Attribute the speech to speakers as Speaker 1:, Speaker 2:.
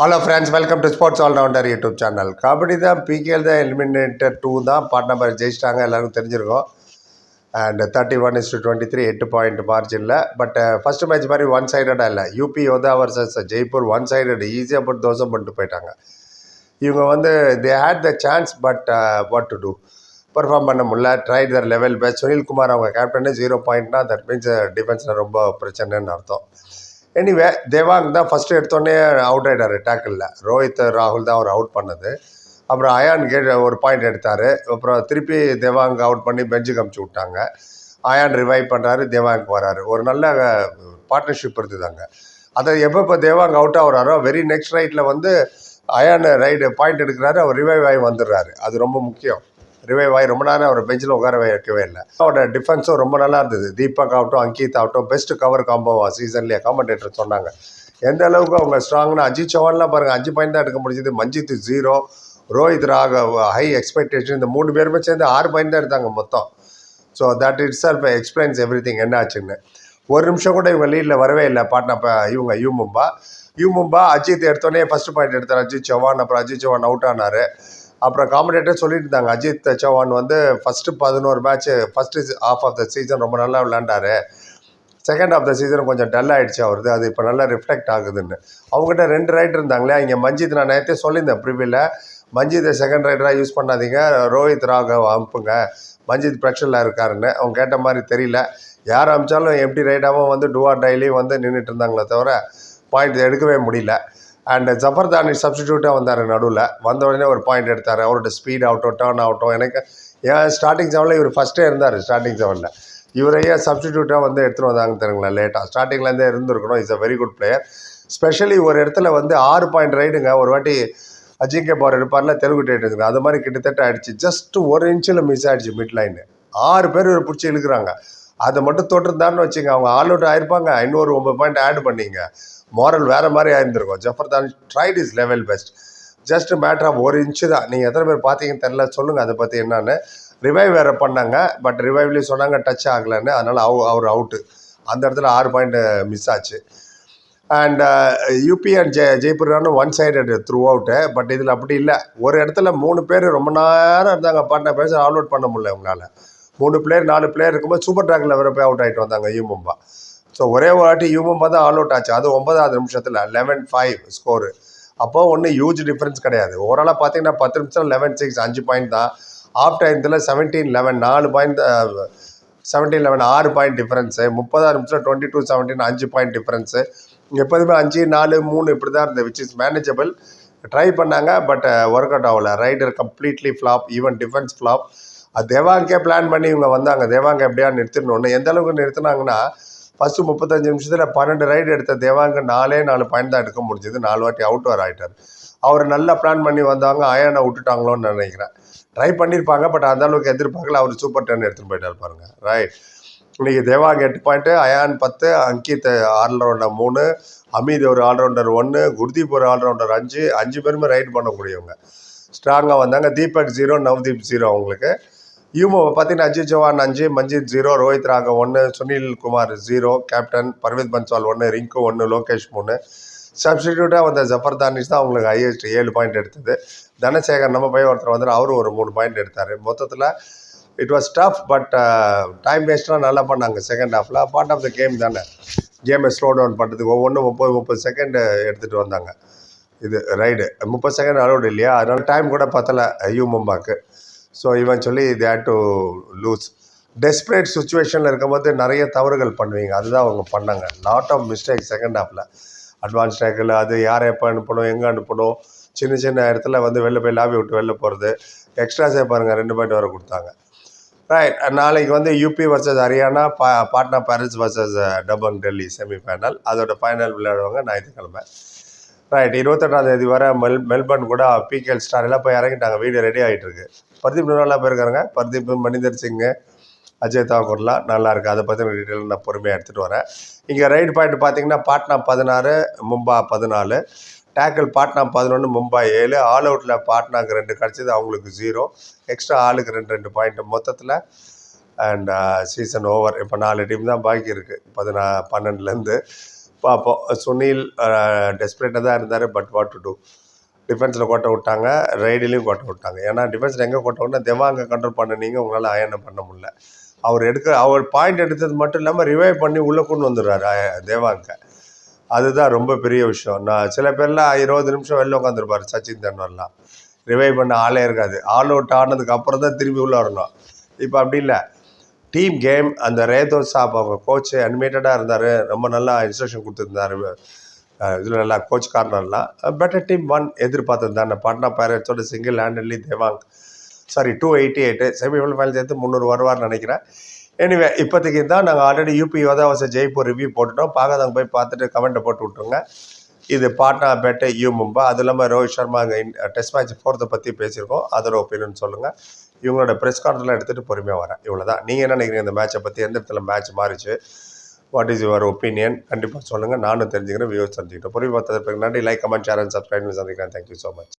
Speaker 1: Hello friends welcome to sports allrounder YouTube channel kabaddi தான் PKL தான் eliminator two தான். Part number ஜெயிச்சிட்டாங்க. எல்லாருக்கும் தெரிஞ்சிருக்கோம். And thirty one is to twenty three எட்டு பாயிண்ட் மார்ஜினில் பட் ஃபஸ்ட் மேட்ச் மாதிரி ஒன் சைடடாக இல்லை UP Yoddha versus Jaipur one sided ஈஸியாக போட்டு தோசை பண்ணிட்டு போயிட்டாங்க. இவங்க வந்து they had the chance but what to do perform பண்ண முடியல. Tried their level best Sunilkumar அவங்க கேப்டனே ஜீரோ பாயிண்ட்னா தட் மீன்ஸ் டிஃபென்ஸில் ரொம்ப பிரச்சனைன்னு அர்த்தம். எனிவே தேவாங் தான் ஃபஸ்ட்டு எடுத்தோடனே அவுட் ஆகிட்டார் டேக்கிளில் ரோஹித் ராகுல் தான் அவர் அவுட் பண்ணது. அப்புறம் அயான் கே ஒரு பாயிண்ட் எடுத்தார். அப்புறம் திருப்பி தேவாங் அவுட் பண்ணி பெஞ்சுக்கு அமுச்சு விட்டாங்க. அயான் ரிவைவ் பண்ணுறாரு தேவாங்க் வராரு ஒரு நல்ல பார்ட்னர்ஷிப் இருந்ததாங்க. அதை எப்போ இப்போ தேவாங் அவுட் ஆகுறாரோ வெரி நெக்ஸ்ட் ரைட்டில் வந்து அயான் ரைடு பாயிண்ட் எடுக்கிறாரு அவர் ரிவைவ் ஆகி வந்துடுறாரு. அது ரொம்ப முக்கியம். ரிவைவ் ஆகி ரொம்ப நேரம் அவர் பெஞ்சில் உட்கார வைக்கவே இல்லை. அவரோட டிஃபென்ஸும் ரொம்ப நல்லா இருந்தது. தீபக் ஆகட்டும் அங்கித் ஆகட்டும் பெஸ்ட் கவர் காம்போவா சீசன்லேயே காமெண்டேட்டர் சொன்னாங்க. எந்த அளவுக்கு அவங்க ஸ்ட்ராங்னா அஜித் சவான்லாம் பாருங்கள் அஞ்சு பாயிண்ட் தான் எடுக்க முடிஞ்சது. Manjeet zero Rohit Raghav high expectation இந்த மூணு பேருமே சேர்ந்து ஆறு பாயிண்ட் தான் எடுத்தாங்க மொத்தம். So that it's self explains everything என்ன ஆச்சுன்னு. ஒரு நிமிஷம் கூட இவங்க லீடில் வரவே இல்லை. பாட்னா இப்போ இவங்க யூ மும்பா. யூ மும்பா அஜித் எடுத்தோடனே ஃபஸ்ட் பாயிண்ட் எடுத்தார். அஜித் சவான் அப்புறம் அஜித் சவான் அவுட் ஆனார். அப்புறம் காமெடேட்டர் சொல்லியிருந்தாங்க அஜித் சவான் வந்து ஃபஸ்ட்டு பதினோரு match first half of the season ரொம்ப நல்லா விளையாண்டாரு. செகண்ட் ஆஃப் த சீசன் கொஞ்சம் டல் ஆகிடுச்சு அவருது அது இப்போ நல்லா ரிஃப்ளெக்ட் ஆகுதுன்னு. அவங்ககிட்ட ரெண்டு ரைட் இருந்தாங்களே இங்கே மஞ்சித் நான் நேரத்தே சொல்லியிருந்தேன் ப்ரிவியில் மஞ்சித்தை செகண்ட் ரைடராக யூஸ் பண்ணாதீங்க ரோஹித் ராகவ் அனுப்புங்க மஞ்சித் ப்ரெஷரில் இருக்காருன்னு. அவங்க கேட்ட மாதிரி தெரியல. யார் அமிச்சாலும் எப்படி ரைடாகவும் வந்து டுவார் டெய்லியும் வந்து நின்றுட்டு இருந்தாங்களே தவிர பாயிண்ட் எடுக்கவே முடியல. அண்ட் ஜஃபர் தானி சப்ஸ்டியூட்டாக வந்தார் நடுவில். வந்த உடனே ஒரு பாயிண்ட் எடுத்தார். அவரோட ஸ்பீட் ஆகட்டும் டேர்ன் ஆகட்டும் எனக்கு ஏன் ஸ்டார்டிங் செவனில் இவர் ஃபஸ்ட்டே இருந்தார் ஸ்டார்டிங் செவனில் இவரையே சப்ஸ்டியூட்டாக வந்து எடுத்துகிட்டு வந்தாங்க தெரியுங்களா லேட்டாக ஸ்டார்டிங்லேருந்தே இருந்திருக்கணும். Is a very good player specially ஒரு இடத்துல வந்து ஆறு பாயிண்ட் ரைடுங்க. ஒரு வாட்டி அஜிங்கே பவர் எடுப்பார்ல தெலுங்கு டேட்டுங்க அது மாதிரி கிட்டத்தட்ட ஆயிடுச்சு. ஜஸ்ட் ஒரு இன்ச்சில் மிஸ் ஆகிடுச்சு மிட் லைனு ஆறு பேர் இவர் பிடிச்சி இழுக்கிறாங்க. அதை மட்டும் தொட்டிருந்தான்னு வச்சுங்க அவங்க ஆல் அவுட் ஆயிருப்பாங்க இன்னொரு ஒம்பது பாயிண்ட் ஆட் பண்ணிங்க. மாரல் வேறு மாதிரி ஆயிருந்திருக்கும். ஜஃபர் தான் tried is level best just matter of ஒரு இன்ச்சு தான். நீங்கள் எத்தனை பேர் பார்த்தீங்கன்னு தெரில சொல்லுங்கள் அதை பற்றி என்னன்னு. ரிவைவ் வேறு பண்ணாங்க பட் ரிவைவ்லேயும் சொன்னாங்க டச் ஆகலைன்னு. அதனால் அவ அவர் அவுட்டு அந்த இடத்துல ஆறு பாயிண்ட் மிஸ் ஆச்சு. அண்ட் யூபி அண்ட் ஜெய ஜெய்ப்பூர்னு one sided throughout but இதில் அப்படி இல்லை. ஒரு இடத்துல மூணு பேர் ரொம்ப நேரம் இருந்தாங்க பாட்டின பேச ஆல் அவுட் பண்ண முடியல உங்களால் மூணு பிளேயர் நாலு பிளேயர் இருக்கும்போது சூப்பர் ட்ராக்கில் வேறு போய் அவுட் ஆகிட்டு வந்தாங்க யூமும்பா ஸோ ஒரே ஒரு வாட்டி யூமும்பா தான் ஆல் அவுட் ஆச்சு. அது ஒன்பதாவது நிமிஷத்தில் லெவன் ஃபைவ் ஸ்கோரு அப்போ ஒன்றும் ஹியூஜ் டிஃப்ரென்ஸ் கிடையாது. ஓவராலாக பார்த்தீங்கன்னா பத்து நிமிஷம் லெவன் சிக்ஸ் அஞ்சு பாயிண்ட் தான். ஆஃப் டைத்தில் செவன்டீன் லெவன் நாலு பாயிண்ட் செவன்டீன் லெவன் ஆறு பாயிண்ட் டிஃப்ரென்ஸு முப்பதாறு நிமிஷம் டுவெண்ட்டி டூ செவன்டீன் அஞ்சு பாயிண்ட் டிஃப்ரென்ஸு எப்போதுமே அஞ்சு நாலு மூணு இப்படி தான் இருந்தது விச் இஸ் மேனேஜபிள் ட்ரை பண்ணாங்க பட் ஒர்க் அவுட் ஆகல. Raider completely flop even defence flop அது தேவாங்கே பிளான் பண்ணி இவங்க வந்தாங்க. தேவாங்க எப்படியா நிறுத்திடணும்னு எந்த அளவுக்கு நிறுத்தினாங்கன்னா ஃபஸ்ட்டு முப்பத்தஞ்சு நிமிஷத்தில் பன்னெண்டு ரைடு எடுத்த தேவாங்க நாலே நாலு பாயிண்ட் தான் எடுக்க முடிஞ்சது. நாலு வாட்டி அவுட் வர ஆகிட்டார் அவர் நல்லா பிளான் பண்ணி வந்தாங்க அயானை விட்டுட்டாங்களோன்னு நினைக்கிறேன். ட்ரை பண்ணியிருப்பாங்க பட் அந்த அளவுக்கு எதிர்பார்க்கல. அவர் சூப்பர் டென் எடுத்துகிட்டு போயிட்டார் பாருங்க. ரைட் இன்றைக்கி தேவாங்க எட்டு பாயிண்ட்டு அயான் பத்து அங்கித் ஆல்ரவுண்டர் மூணு அமீத் ஒரு ஆல்ரவுண்டர் ஒன்று குர்தீப் ஒரு ஆல்ரவுண்டர் அஞ்சு அஞ்சு பேருமே ரைட் பண்ணக்கூடியவங்க. ஸ்ட்ராங்காக வந்தாங்க. தீபக் ஜீரோ நவ்தீப் ஜீரோ அவங்களுக்கு. யூமோ பார்த்தீங்கன்னா அஜித் ஜவான் அஞ்சு மஞ்சித் ஜீரோ ரோஹித் ராகவ் ஒன்று சுனில் குமார் ஜீரோ கேப்டன் பர்வீத் பன்சால் ஒன்று ரிங்கு ஒன்று லோகேஷ் மூணு. சப்ஸ்டிடியூட்டாக வந்த ஜஃபர் தானிஷ் தான் அவங்களுக்கு ஹையஸ்ட் ஏழு பாயிண்ட் எடுத்தது. தனசேகர் நம்ம பையன் ஒருத்தர் வந்து அவரும் ஒரு மூணு பாயிண்ட் எடுத்தார். மொத்தத்தில் it was tough but time uh, வேஸ்ட்லாம் நல்லா பண்ணாங்க செகண்ட் ஹாஃபில் பார்ட் ஆஃப் த கேம் தானே. கேமை ஸ்லோ டவுன் பண்ணுறதுக்கு ஒவ்வொன்றும் முப்பது முப்பது செகண்டு எடுத்துகிட்டு வந்தாங்க. இது ரைடு முப்பது செகண்ட் அலோடு இல்லையா? அதனால் டைம் கூட பத்தலை. யூ மும்பாக்கு. ஸோ இவன் சொல்லி they had to lose desperate சுச்சுவேஷனில் இருக்கும்போது நிறைய தவறுகள் பண்ணுவீங்க. அதுதான் அவங்க பண்ணாங்க. லாட் ஆஃப் மிஸ்டேக் செகண்ட் ஹாஃபில் அட்வான்ஸ் டேக்கில் அது யாரை எப்போ அனுப்பணும் எங்கே அனுப்பணும்? சின்ன சின்ன இடத்துல வந்து வெளில போய் லாபி விட்டு வெளில போகிறது எக்ஸ்ட்ராஸே பாருங்கள் ரெண்டு பாயிண்ட் வர கொடுத்தாங்க. ரைட் நாளைக்கு வந்து யூபி வர்சஸ் ஹரியானா பா Patna pirates versus Dabang Delhi semifinal அதோட ஃபைனல் விளையாடுவாங்க ஞாயிற்றுக்கிழமை. ரைட் இருபத்தெட்டாம் தேதி வர மெல் மெல்பர்ன் கூட பிகேஎல் ஸ்டார் எல்லாம் போய் இறங்கிட்டாங்க. வீடியோ ரெடி ஆகிட்டு இருக்கு பர்தீப் நல்லா போயிருக்காங்க பர்தீப் மணிந்தர் சிங்கு அஜய் தாக்கூர்லாம் நல்லா இருக்குது அதை பற்றின டீட்டெயில் நான் பொறுமையாக எடுத்துகிட்டு வரேன். இங்கே ரைட் பாயிண்ட் பார்த்தீங்கன்னா பாட்னா பதினாறு மும்பா பதினாலு. டேக்கிள் பாட்னா பதினொன்று மும்பை ஏழு. ஆல் அவுட்டில் பாட்னாக்கு ரெண்டு கிடச்சிது அவங்களுக்கு ஜீரோ எக்ஸ்ட்ரா ஆளுக்கு ரெண்டு ரெண்டு பாயிண்ட் மொத்தத்தில். அண்ட் சீசன் ஓவர் இப்போ நாலு டீம் தான் பாக்கி இருக்குது பதினா பன்னெண்டுலேருந்து பார்ப்போம் சுனில் டெஸ்பரேட்டாக தான் இருந்தார் பட் வாட் டு டூ டிஃபென்ஸில் கோட்டை விட்டாங்க ரைடிலையும் கோட்டை விட்டாங்க. ஏன்னா டிஃபென்ஸில் எங்கே கோட்டை விட்டால் தெவாங்க கண்ட்ரோல் பண்ணினீங்க உங்களால் அயனை பண்ண முடியல. அவர் எடுக்க அவர் பாயிண்ட் எடுத்தது மட்டும் இல்லாமல் ரிவைவ் பண்ணி உள்ளே கொண்டு வந்துடுறாரு தேவாங்க அதுதான் ரொம்ப பெரிய விஷயம். நான் சில பேர்லாம் இருபது நிமிஷம் வெளில உட்காந்துருப்பாரு சச்சின் தெண்டுல்கர்லாம் ரிவைவ் பண்ண ஆளே இருக்காது. ஆல் அவுட் ஆனதுக்கு அப்புறம் தான் திரும்பி உள்ளே வரணும். இப்போ அப்படி இல்லை. டீம் கேம் அந்த ரேதோ சாப் அவங்க கோச் அனிமேட்டடாக இருந்தார். ரொம்ப நல்லா இன்ஸ்ட்ரக்ஷன் கொடுத்துருந்தாரு. இதில் நல்லா கோச் கார்னர்லாம் பெட்டர் டீம் ஒன் எதிர்பார்த்துருந்தாங்க Patna பைரட்ஸோட single handedly Devank. Sorry two eighty eight semifinal final சேர்த்து முந்நூறு வருவார்னு நினைக்கிறேன். எனிவே இப்போதைக்கு தான் நாங்கள் ஆல்ரெடி யூபி யோதாவாச ஜெய்ப்பூர் ரிவ்யூ போட்டுட்டோம். பார்க்காதவங்க போய் பார்த்துட்டு கமெண்ட்டை போட்டு விட்ருங்க இது பாட்னா பேட்டை யூ மும்பா. அது இல்லாமல் ரோஹித் சர்மா அங்கே டெஸ்ட் மேட்ச் ஃபோர்த்தை பற்றி பேசியிருக்கோம். அதோட ஒப்பீனியன் சொல்லுங்கள் இவங்களோட ப்ரெஸ் கார்டெலாம் எடுத்துகிட்டு பொறுமையாக வரேன். இவ்வளோ தான் நீங்கள் என்ன நினைக்கிறீங்க? இந்த மேட்சை பற்றி எந்த இடத்துல மேட்ச் மாறிச்சு? வாட் இஸ் யுவர் ஒப்பீனியன் கண்டிப்பாக சொல்லுங்கள் நானும் தெரிஞ்சுக்கிறேன். வியூஸ் தெரிஞ்சுக்கிட்டேன் பொறுமை பார்த்ததுக்கு நன்றி. Like comment share and subscribe சந்திக்கிறேன். Thank you so much